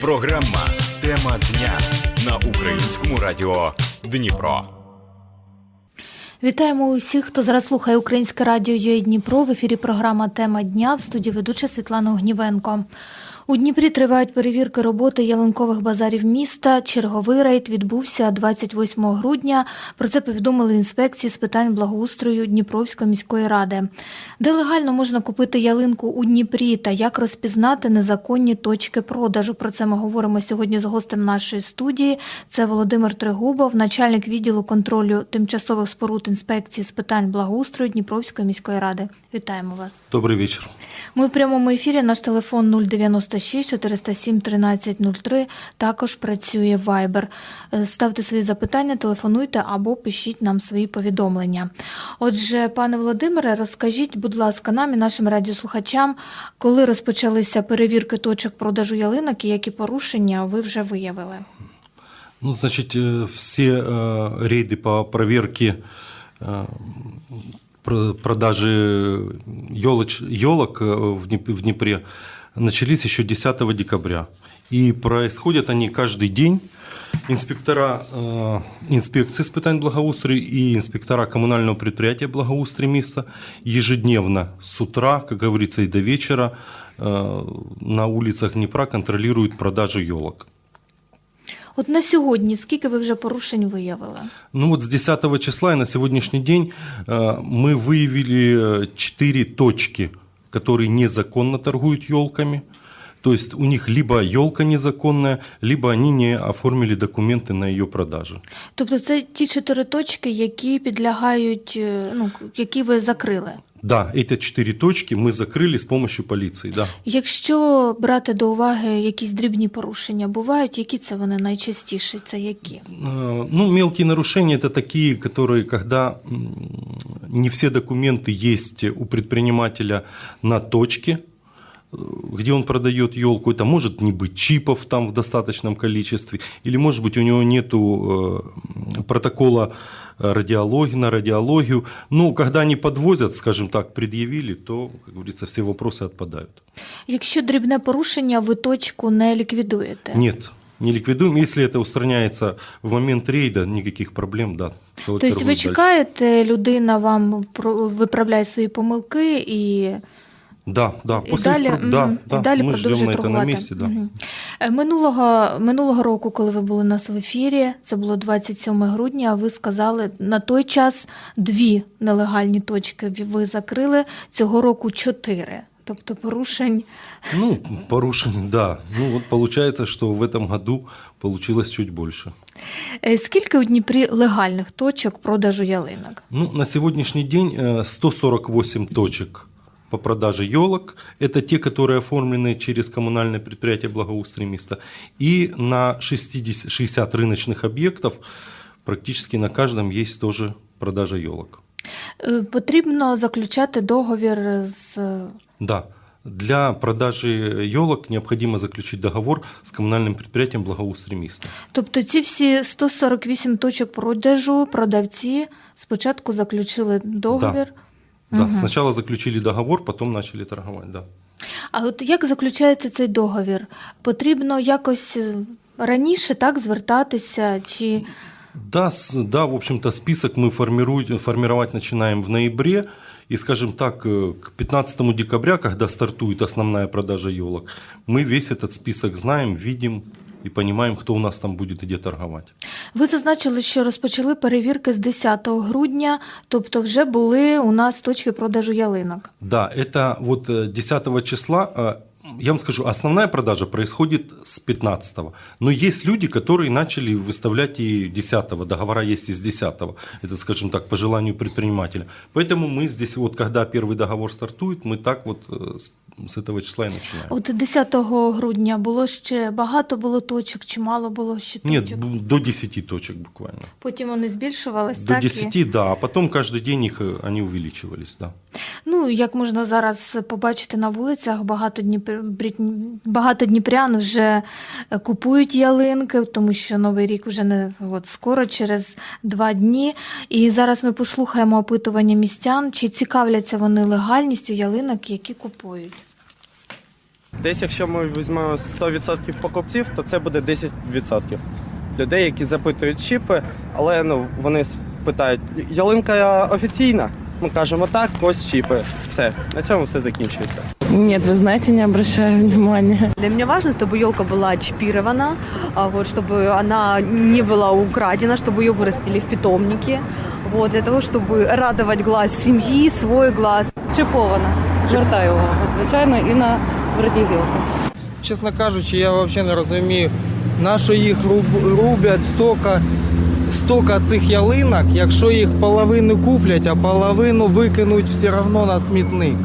Програма Тема дня на українському радіо Дніпро. Вітаємо усіх, хто зараз слухає Українське радіо «ЮА Дніпро. В ефірі програма Тема дня в студії ведуча Світлана Огнівенко. У Дніпрі тривають перевірки роботи ялинкових базарів міста. Черговий рейд відбувся 28 грудня. Про це повідомили інспекції з питань благоустрою Дніпровської міської ради. Де легально можна купити ялинку у Дніпрі та як розпізнати незаконні точки продажу. Про це ми говоримо сьогодні з гостем нашої студії. Це Володимир Тригубов, начальник відділу контролю тимчасових споруд інспекції з питань благоустрою Дніпровської міської ради. Вітаємо вас. Добрый вечер. Ми в прямому ефірі. Наш телефон 096 407 1303. Також працює Viber. Е, Ставте свої запитання, телефонуйте або пишіть нам свої повідомлення. Отже, пане Володимире, розкажіть, будь ласка, нам і нашим радіослухачам, коли розпочалися перевірки точок продажу ялинок і які порушення ви вже виявили. Ну, значит, э, все э, рейды по проверке э, про- продажи елоч, елок э, в Днеп- в Днепре начались еще 10 декабря. И происходят они каждый день. Инспектора э, инспекции испытаний благоустрия и инспектора коммунального предприятия благоустрия места ежедневно с утра, как говорится, и до вечера э, на улицах Днепра контролируют продажу елок. От на сьогодні скільки ви вже порушень виявили? Ну вот с 10 числа и на сегодняшний день э, мы выявили 4 точки, которые незаконно торгуют елками. То есть у них либо елка незаконная, либо они не оформили документы на ее продажу. Тобто це ті чотири точки, які підлягають, е, ну які ви закрили. Да, эти 4 точки мы закрыли с помощью полиции, да. Якщо брати до уваги якісь дрібні порушення, бувають, які це вони найчастіше? Це які? Э, Ну, мелкие нарушения это такие, которые, когда м, не все документы есть у предпринимателя на точке, э, где он продает елку, это может не быть чипов там в достаточном количестве, или может быть у него нету э, протокола э, радиологии на радиологию. Ну, когда они подвозят, скажем так, предъявили, то, как говорится, все вопросы отпадают. Якщо дрібне порушення, ви точку не ліквідуєте. Нет, не ликвидуем. Если это устраняется в момент рейда, никаких проблем, да. человек Тобто ви торгует дальше. чекаєте, людина вам про- виправляє свої помилки і, Да, да. і После далі, испро- да, мгм, да. і далі мы ждем продовжує на это на торгувати. месте, да. Мгм. Е, Минулого, минулого року, коли ви були у нас в ефірі, це було 27 грудня, ви сказали, на той час дві нелегальні точки ви закрили, цього року чотири. Тобто порушень Ну, порушение, да. Ну, вот получается, что в этом году получилось чуть больше. Е, Скільки у Дніпрі легальних точок продажу ялинок? Ну, на сегодняшний день э, 148 точек по продаже елок. Это те, которые оформлены через коммунальное предприятие благоустрия места. И на 60, 60 рыночных объектов практически на каждом есть тоже продажа елок. Е, Потрібно заключати договір з Да. Для продажи елок необходимо заключить договор с коммунальным предприятием благоустрия места. тобто ці всі 148 точок продажу продавці спочатку заключили договір. Да, Мгм. сначала заключили договор, потом начали торговать, да. А от як заключається цей договір? Потрібно якось е, раніше так звертатися чи Да, с- да, в общем-то, список мы формируем, формировать начинаем в ноябре. И, скажем так, э, к 15 декабря, когда стартует основная продажа елок, мы весь этот список знаем, видим и понимаем, кто у нас там будет и где торговать. ви зазначили, що розпочали перевірки з 10 грудня, тобто вже були у нас точки продажу ялинок. Да, это вот э, 10 числа, э, я вам скажу, основная продажа происходит с 15 Но есть люди, которые начали выставлять и 10 договора есть и с 10 Это, скажем так, по желанию предпринимателя. Поэтому мы здесь, вот когда первый договор стартует, мы так вот э, с, с этого числа и начинаем. От 10 грудня було ще багато було точок, чи мало було ще точок? Нет, б- до 10 точек буквально. Потім вони збільшувались, До так? і- 10, да, а потом каждый день их, э, они увеличивались, да. Ну, як можна зараз побачити на вулицях, багато, дніпр... багато дніпрян вже е, купують ялинки, тому що Новий рік вже не от скоро, через два дні. І зараз ми послухаємо опитування містян, чи цікавляться вони легальністю ялинок, які купують. Десь, якщо ми візьмемо 100% покупців, то це буде 10% людей, які запитують чіпи, але ну вони питають, ялинка офіційна. Ми кажемо так, ось чіпи. Все, на цьому все закінчується. Нет, вы знаете, не обращаю внимания. Для меня важно, чтобы елка была чипирована, а, вот, чтобы она не была украдена, чтобы ее вырастили в питомнике, вот, для того, чтобы радовать глаз семьи, свой глаз. Чипована. Звертаю увагу, звичайно, і на тверді гілки. чесно кажучи, я взагалі не розумію, на що їх руб- рублять стільки, стільки цих ялинок, якщо їх половину куплять, а половину викинуть все одно на смітник.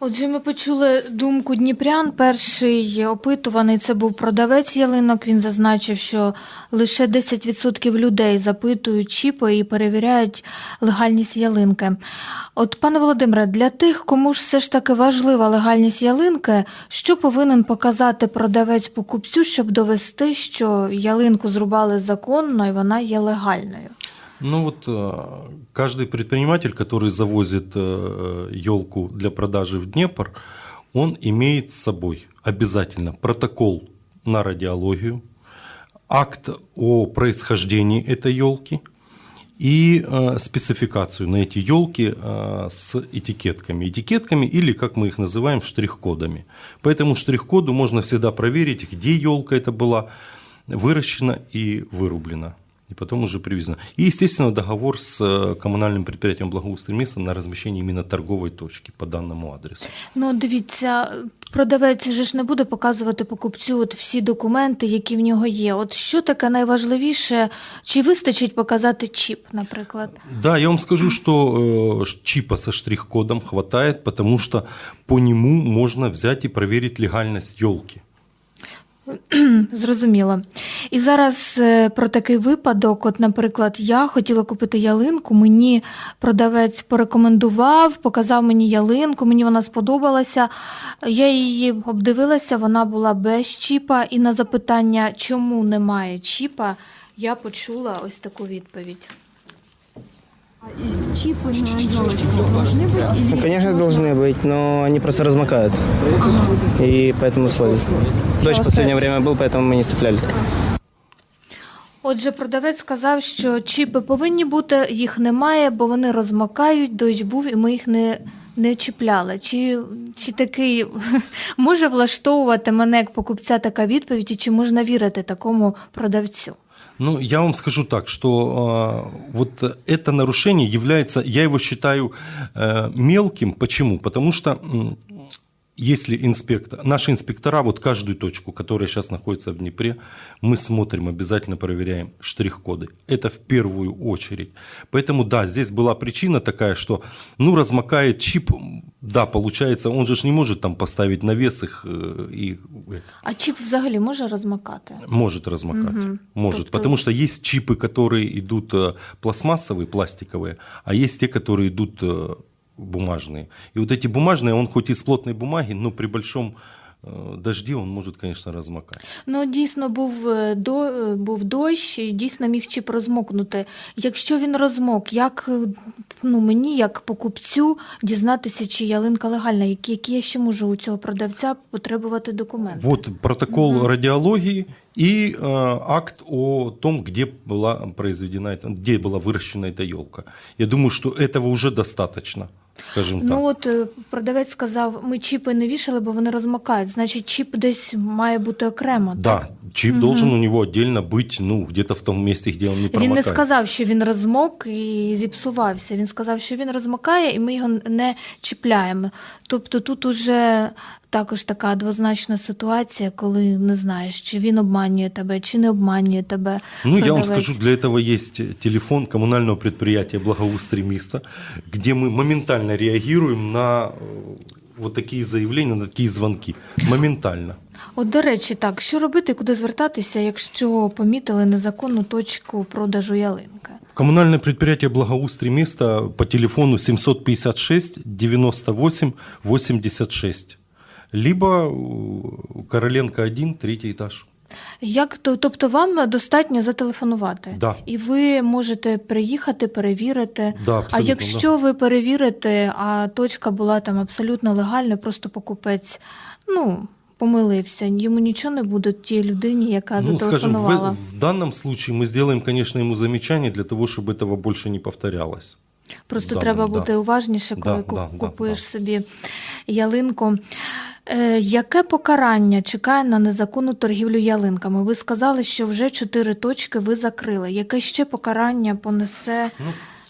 Отже, ми почули думку дніпрян. Перший опитуваний це був продавець ялинок. Він зазначив, що лише 10% людей запитують чіпи і перевіряють легальність ялинки. От, пане Володимире, для тих, кому ж все ж таки важлива легальність ялинки, що повинен показати продавець покупцю, щоб довести, що ялинку зрубали законно і вона є легальною? Ну вот э, каждый предприниматель, который завозит елку для продажи в Днепр, он имеет с собой обязательно протокол на радиологию, акт о происхождении этой елки и э, спецификацию на эти елки э, с этикетками. Этикетками или, как мы их называем, штрих-кодами. По этому штрих-коду можно всегда проверить, где елка это была выращена и вырублена. И потом уже привезена. И, естественно, договор с э, коммунальным предприятием благоустройства места на размещение именно торговой точки по данному адресу. Ну, дивіться, продавець же ж не буде показувати покупцю от всі документи, які в нього є. От що таке найважливіше? Чи вистачить показати чіп, наприклад? Да, я вам скажу, что э, ш- чипа со штрих-кодом хватает, потому что по нему можно взять и проверить легальность елки. Зрозуміло. І зараз е, про такий випадок. От, наприклад, я хотіла купити ялинку, мені продавець порекомендував, показав мені ялинку, мені вона сподобалася. Я її обдивилася, вона була без чіпа. І на запитання, чому немає чіпа, я почула ось таку відповідь. Ну, конечно, должны быть, но они просто размокают. И поэтому условия. Дождь в последнее время был, поэтому мы не цепляли. Отже, продавець сказав, що чіпи повинні бути, їх немає, бо вони розмокають, дощ був, і ми їх не, не чіпляли. Чи, чи такий може влаштовувати мене як покупця така відповідь, і чи можна вірити такому продавцю? Ну, я вам скажу так, что э, вот это нарушение является, я его считаю э, мелким. Почему? Потому что м, если инспектор, наши инспектора, вот каждую точку, которая сейчас находится в Днепре, мы смотрим, обязательно проверяем штрих-коды. Это в первую очередь. Поэтому, да, здесь была причина такая, что, ну, размокает чип, да, получается, он же ж не может там поставить навес их э, и А чіп взагалі може розмокати? может размокать. Мгм. Может. Тобто- Потому что есть чипы, которые идут э, пластмассовые, пластиковые, а есть те, которые идут э, бумажные. И вот эти бумажные, он хоть из плотной бумаги, но при большом э, дожде он может, конечно, размокать. Ну, дійсно був, е, до, е, був дощ, і дійсно міг чіп розмокнути. Якщо він розмок, як е, ну, мені, як покупцю, дізнатися, чи ялинка легальна? Які, які я ще можу у цього продавця потребувати документи? Вот протокол радиологии и э, акт о том, где была произведена, эта- где была выращена эта елка. Я думаю, что этого уже достаточно, скажем так. Ну от е, продавець сказав, ми чіпи не вішали, бо вони розмокають. Значить, чіп десь має бути окремо. так? Да, чип должен у него отдельно быть, ну, где-то в том месте, где он не Він промокает. не сказав, що він розмок і зіпсувався. Він сказав, що він розмокає, і ми його не чіпляємо. Тобто тут уже також така двозначна ситуація, коли не знаєш, чи він обманює тебе, чи не обманює тебе. Ну, я вам продавець. скажу, для этого есть телефон коммунального предприятия «Благоустрой места», где мы моментально реагируем на э, вот такие заявления, на такие звонки. Моментально. От, до речі, так, що робити, куди звертатися, якщо помітили незаконну точку продажу ялинки? Коммунальное предприятие «Благоустрой места» по телефону 756 98 86. Либо э, Короленко 1, третий этаж. Як то, тобто вам достатньо зателефонувати, Да. і ви можете приїхати, перевірити. Да, а абсолютно, якщо ви перевірите, а точка була там абсолютно легальною, просто покупець, ну. Помилився, йому нічого не буде тій людині, яка Ну, скажем, зателефонувала. в, в данном случае мы сделаем, конечно, ему замечание для того, чтобы этого больше не повторялось. Просто Да, треба да. бути уважніше, коли Да, ку- да, да, купуєш да. собі ялинку. Е, яке покарання чекає на незаконну торгівлю ялинками? Ви сказали, що вже чотири точки ви закрили. Яке ще покарання понесе? Ну,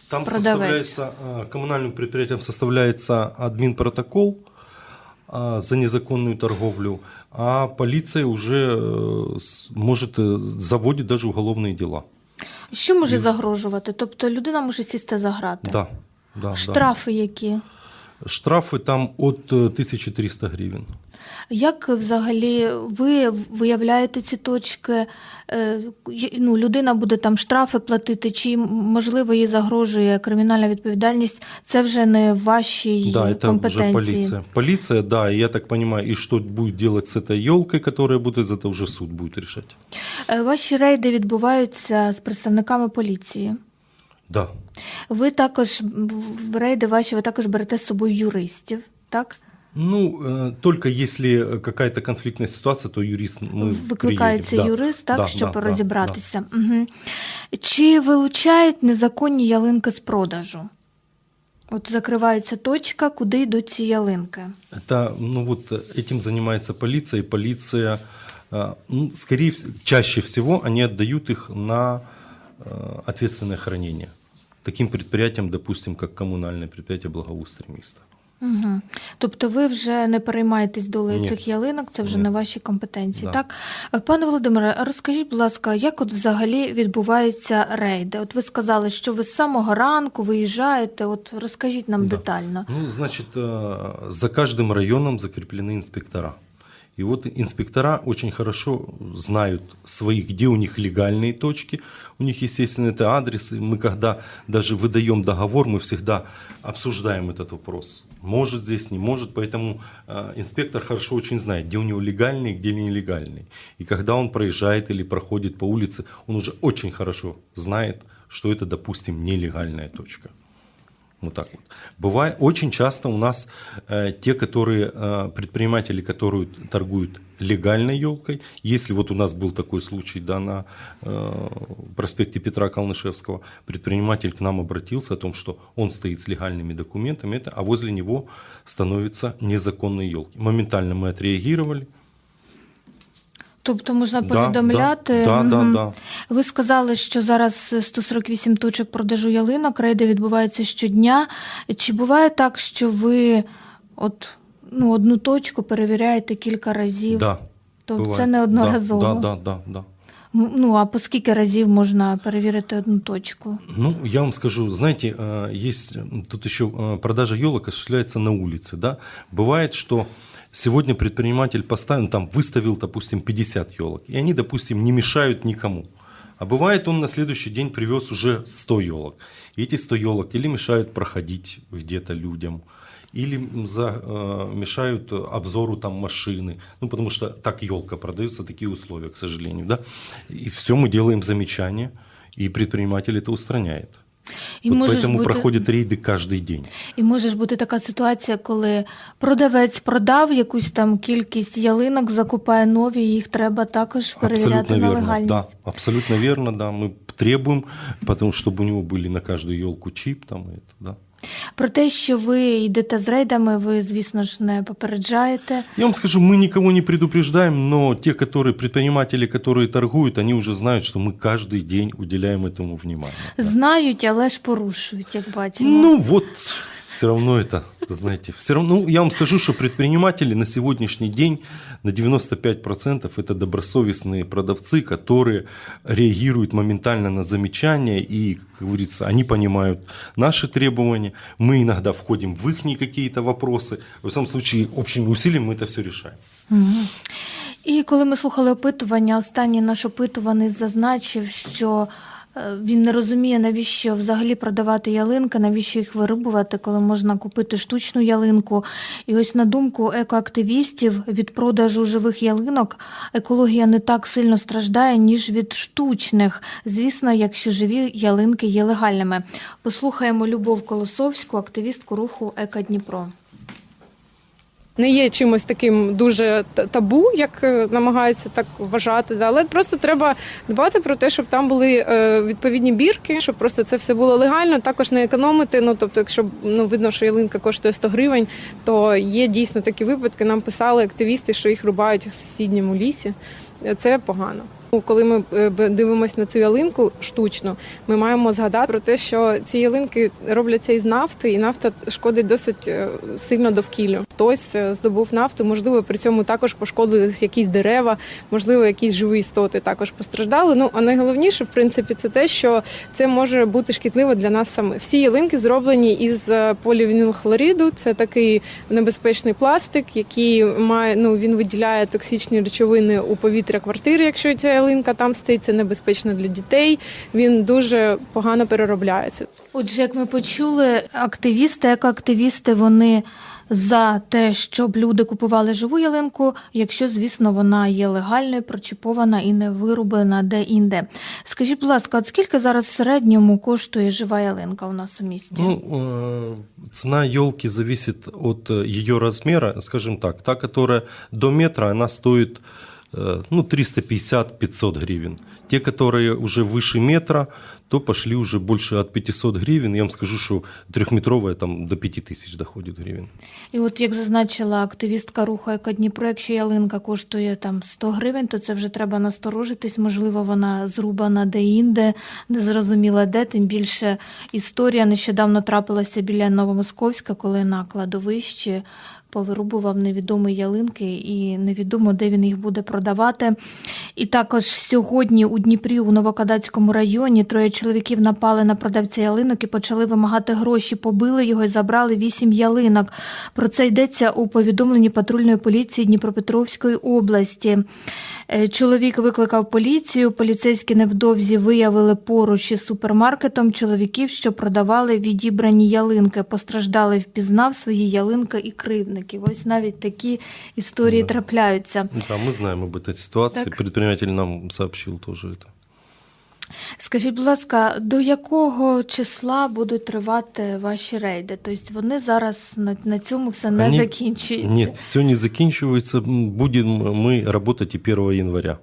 там Продавец. составляется, э, коммунальным предприятием составляется админпротокол а, за незаконную торговлю, а полиция уже э, с- может э, заводит даже уголовные дела. Що може загрожувати? Тобто людина може сісти за грати. Да, да, Штрафи які? да. Штрафы там от э, 1300 гривен. Як взагалі ви виявляєте ці точки? Е, є- Ну, людина буде там штрафи платити, чи можливо їй загрожує кримінальна відповідальність? Це вже не в вашій Да, это уже компетенції. полиция. Полиция, да, и я так понимаю, и что будет делать с этой елкой, которая будет, это уже суд будет решать. Е, Ваші рейди відбуваються з представниками поліції. Да. Ви також в рейди ваші ви також берете з собою юристів, так? Ну, э, только если какая-то конфликтная ситуация, то юрист мы Викликається приедем. Да. юрист, так, Да, щоб да, да, розібратися. Угу. Чи вилучають незаконні ялинки з продажу? От закривається точка, куди йдуть ці ялинки. да. Это, ну вот э, этим занимается полиция, и полиция, э, ну, скорее всего, чаще всего они отдают их на э, ответственное хранение. Таким предприятиям, допустим, как коммунальное предприятие благоустрия места. Угу. Тобто ви вже не переймаєтесь долею Ні. цих ялинок, це вже Ні. не ваші компетенції. Да. Так, Е, пане Володимире, а розкажіть, будь ласка, як от взагалі відбуваються рейди? От ви сказали, що ви з самого ранку виїжджаєте. От розкажіть нам Да. детально. Ну, значит, э, за каждым районом закреплены инспектора. И вот инспектора очень хорошо знают свои, где у них легальные точки. У них, естественно, это адресы. Мы когда даже выдаем договор, мы всегда обсуждаем этот вопрос. Может здесь, не может. Поэтому э, инспектор хорошо очень знает, где у него легальные, где нелегальные. И когда он проезжает или проходит по улице, он уже очень хорошо знает, что это, допустим, нелегальная точка. Вот так вот. Бывает, очень часто у нас э, те, которые, э, предприниматели, которые торгуют легальной елкой, если вот у нас был такой случай, да, на э, проспекте Петра Калнышевского, предприниматель к нам обратился о том, что он стоит с легальными документами, это, а возле него становятся незаконные елки. Моментально мы отреагировали. Тобто можна Да, повідомляти. Да, да, Мгм. да. Ви сказали, що зараз 148 точок продажу ялинок, рейди відбуваються щодня. Чи буває так, що ви от ну, одну точку перевіряєте кілька разів? Да, Тобто бывает. це не одноразово. Да, да, да, да, да. М, Ну а по скільки разів можна перевірити одну точку? Ну, я вам скажу, знаете, э, есть м, тут еще э, продажа елок осуществляется на улице, да. Бывает, что сегодня предприниматель поставил, ну, там выставил, допустим, 50 елок, и они, допустим, не мешают никому. А бывает, он на следующий день привез уже 100 елок. И эти 100 елок или мешают проходить где-то людям, или за, э, мешают обзору там машины. Ну, потому что так елка продается, такие условия, к сожалению. Да? И все мы делаем замечания, и предприниматель это устраняет. І вот може ж поэтому бути- проходят рейды каждый день. І може ж бути така ситуація, коли продавець продав якусь там кількість ялинок, закупає нові, і їх треба також перевіряти абсолютно на верно. легальність. Да, абсолютно верно, да. Мы требуем, потому чтобы у него были на каждую елку чип там и это, да. Про те, що ви йдете з рейдами, ви, звісно ж, не попереджаєте. Я вам скажу, мы никого не предупреждаем, но те, которые предприниматели, которые торгуют, они уже знают, что мы каждый день уделяем этому внимание. да. Знають, але ж порушують, як бачимо. Ну вот, все равно это, это, знаете, все равно, ну, я вам скажу, что предприниматели на сегодняшний день на 95% это добросовестные продавцы, которые реагируют моментально на замечания и, как говорится, они понимают наши требования, мы иногда входим в их какие-то вопросы, в самом случае общими усилиями мы это все решаем. Мгм. І коли ми слухали опитування, останній наш опитуваний зазначив, що Е, він не розуміє, навіщо взагалі продавати ялинки, навіщо їх вирубувати, коли можна купити штучну ялинку. І ось на думку екоактивістів, від продажу живих ялинок екологія не так сильно страждає, ніж від штучних. Звісно, якщо живі ялинки є легальними. Послухаємо Любов Колосовську, активістку руху Еко Дніпро. Не є чимось таким дуже табу, як е, намагаються так вважати. Але просто треба дбати про те, щоб там були е, відповідні бірки, щоб просто це все було легально, також не економити. Ну тобто, якщо ну видно, що ялинка коштує 100 гривень, то є дійсно такі випадки. Нам писали активісти, що їх рубають у сусідньому лісі. Е, Це погано. Ну, Коли ми дивимося на цю ялинку штучну, ми маємо згадати про те, що ці ялинки робляться із нафти, і нафта шкодить досить сильно довкіллю. Хтось е, здобув нафту, можливо, при цьому також пошкодились якісь дерева, можливо, якісь живі істоти також постраждали. Ну а найголовніше, в принципі, це те, що це може бути шкідливо для нас самих. Всі ялинки зроблені із е, полівінілхлоріду. Це такий небезпечний пластик, який має ну він виділяє токсичні речовини у повітря квартири, якщо ця ялинка там стоїть, це небезпечно для дітей. Він дуже погано переробляється. Отже, як ми почули, активісти, екоактивісти, вони за те, щоб люди купували живу ялинку, якщо, звісно, вона є легальною, прочіпована і не вирублена де-інде. Скажіть, будь ласка, от скільки зараз в середньому коштує жива ялинка у нас у місті? Ну, э, цена елки зависит от э, ее размера, скажем так. Та, которая до метра, она стоит э, ну, 350-500 гривен. Те, которые уже выше метра, то пошли уже больше от 500 гривен. Я вам скажу, что трехметровая там до 5000 доходит гривен. І от як зазначила активістка руху «Екодніпро», якщо ялинка коштує там 100 гривень, то це вже треба насторожитись. Можливо, вона зрубана де-інде, не зрозуміла де. Тим більше історія нещодавно трапилася біля Новомосковська, коли на кладовищі повирубував невідомі ялинки, і невідомо, де він їх буде продавати. І також сьогодні у Дніпрі, у Новокадацькому районі, троє чоловіків напали на продавця ялинок і почали вимагати гроші. Побили його і забрали вісім ялинок. Про це йдеться у повідомленні патрульної поліції Дніпропетровської області. Е, Чоловік викликав поліцію. Поліцейські невдовзі виявили поруч із супермаркетом чоловіків, що продавали відібрані ялинки. Постраждалий впізнав свої ялинки і кривдників. Ось навіть такі історії Да. трапляються. Да, мы знаем об этой ситуации. Так. Предприниматель нам сообщил тоже это. Скажіть, будь ласка, до якого числа будуть тривати ваші рейди? Тобто вони зараз на, на цьому все не Они- закінчується. Нет, все не заканчивается. М, Будем мы работать и 1 января.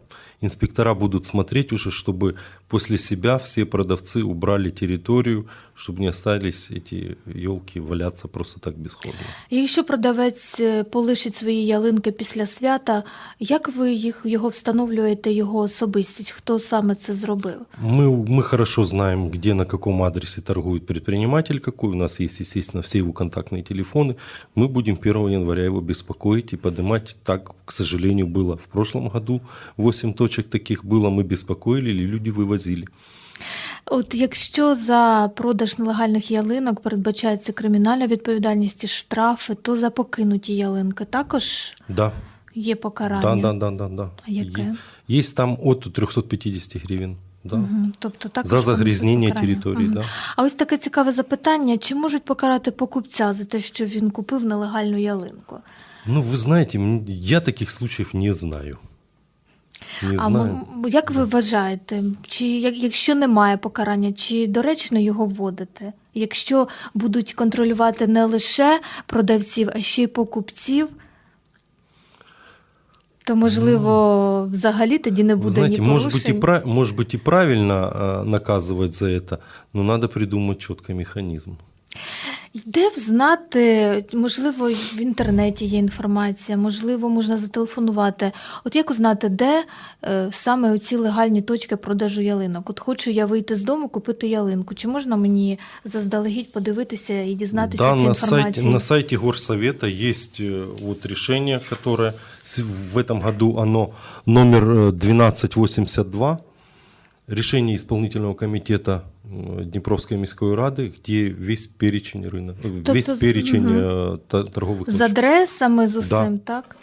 Инспектора будут смотреть уже, чтобы после себя все продавцы убрали территорию, чтобы не остались эти елки валяться просто так бесхозно. Якщо продавець е, полишить свої ялинки після свята, як ви їх його встановлюєте, його особистість? Хто саме це зробив? Мы, мы хорошо знаем, где, на каком адресе торгует предприниматель какой. У нас есть, естественно, все его контактные телефоны. Мы будем 1 января его беспокоить и поднимать. Так, к сожалению, было в прошлом году. 8 точек таких было. Мы беспокоили, или люди вывозили. От якщо за продаж нелегальних ялинок передбачається кримінальна відповідальність і штрафи, то за покинуті ялинки також Да, є покарання. да, да, да, да, да. А яке? Е- Есть там от 350 гривен. Да. Мгм. Тобто також За понесуть загрязнение покарання. территории, Мгм. да. А ось таке цікаве запитання: чи можуть покарати покупця за те, що він купив нелегальну ялинку? Ну, вы знаете, м, я таких случаев не знаю. Не а знаю. м- як ви вважаєте, чи як- якщо немає покарання, чи доречно його вводити? Якщо будуть контролювати не лише продавців, а ще й покупців, то можливо взагалі тоді не Вы буде знаете, ні может быть, порушень. и прав- может быть и правильно э, наказывать за это, но надо придумать четкий механизм. Де взнати, можливо, в інтернеті є інформація, можливо, можна зателефонувати. От як узнати, де е, саме ці легальні точки продажу ялинок? От хочу я вийти з дому, купити ялинку. Чи можна мені заздалегідь подивитися і дізнатися да, цю на інформацію? сайте, на сайте Горсовета есть э, вот решение, которое с- в этом году оно номер э, 1282, решение исполнительного комитета э, Днепровской міської ради, где весь перечень рынка, э, Тобто весь з- перечень мгм. э, та- торговых З точек. адресами з усім, Да. так?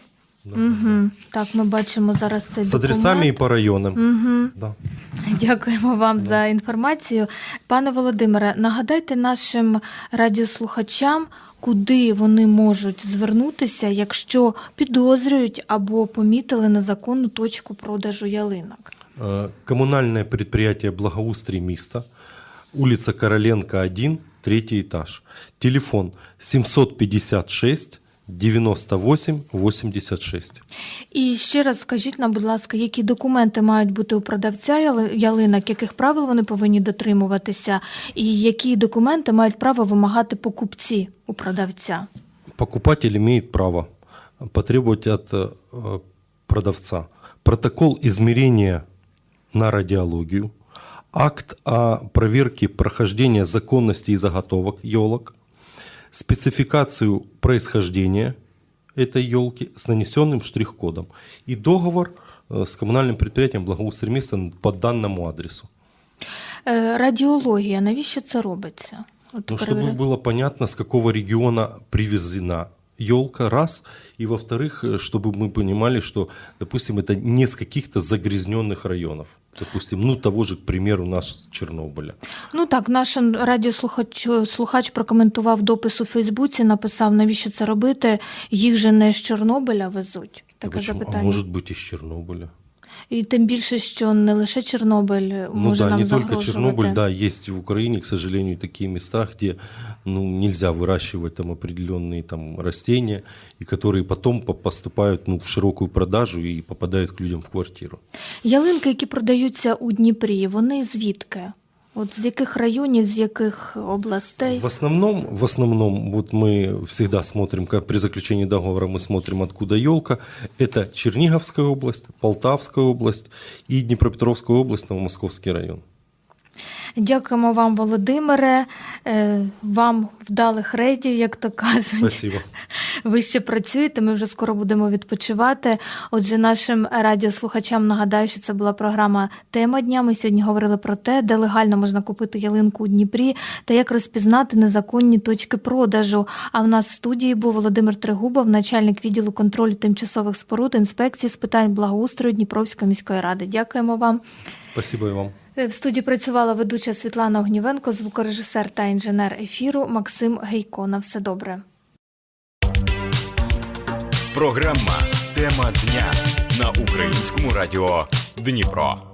Угу. Так, ми бачимо зараз цей С адресами и документ. по районам. Угу. Да. Дякуємо вам за інформацію. Пане Володимире, нагадайте нашим радіослухачам, куди вони можуть звернутися, якщо підозрюють або помітили незаконну точку продажу ялинок. Э, Коммунальное предприятие «Благоустрий Миста», улица Короленко, 1, третий этаж. Телефон 756 98 86. І ще раз скажіть нам, будь ласка, які документи мають бути у продавця яли- ялинок, яких правил вони повинні дотримуватися, і які документи мають право вимагати покупці у продавця? Покупатель имеет право потребовать от э, продавца протокол измерения на радиологию, акт о проверке прохождения законности и заготовок елок, спецификацию происхождения этой елки с нанесенным штрих-кодом и договор э, с коммунальным предприятием благоустройства места по данному адресу. Е, Радіологія, навіщо це робиться? От Ну, чтобы перевіряти. было понятно, с какого региона привезена елка, раз. И во-вторых, э, чтобы мы понимали, что, допустим, это не с каких-то загрязненных районов. Допустим, ну того же, к примеру, наш Чернобыля. Ну так, наш радіослухач слухач прокоментував допис у Фейсбуці, написав, навіщо це робити. Їх же не з Чорнобиля везуть. А Таке почему? запитання. А может быть из Чернобыля. І тим більше, що не лише Чорнобиль Ну може да, нам не только загрожувати. Чернобыль, да, есть в Украине, к сожалению, такие места, где ну, нельзя выращивать там определенные там растения, и которые потом по- поступают ну, в широкую продажу и попадают к людям в квартиру. Ялинки, які продаються у Дніпрі, вони звідки? От з яких районів, з яких областей? В основном, в основном, вот мы всегда смотрим, как при заключении договора мы смотрим, откуда елка. Это Черниговская область, Полтавская область и Днепропетровская область, Новомосковский район. Дякуємо вам, Володимире. Е, Вам вдалих рейдів, як то кажуть. Спасибо. Ви ще працюєте, ми вже скоро будемо відпочивати. Отже, нашим радіослухачам нагадаю, що це була програма Тема дня. Ми сьогодні говорили про те, де легально можна купити ялинку у Дніпрі та як розпізнати незаконні точки продажу. А в нас в студії був Володимир Тригубов, начальник відділу контролю тимчасових споруд інспекції з питань благоустрою Дніпровської міської ради. Дякуємо вам. Спасибо и вам. Е, В студії працювала ведуча Світлана Огнівенко, звукорежисер та інженер ефіру Максим Гейко. На все добре. Програма Тема дня на українському радіо Дніпро.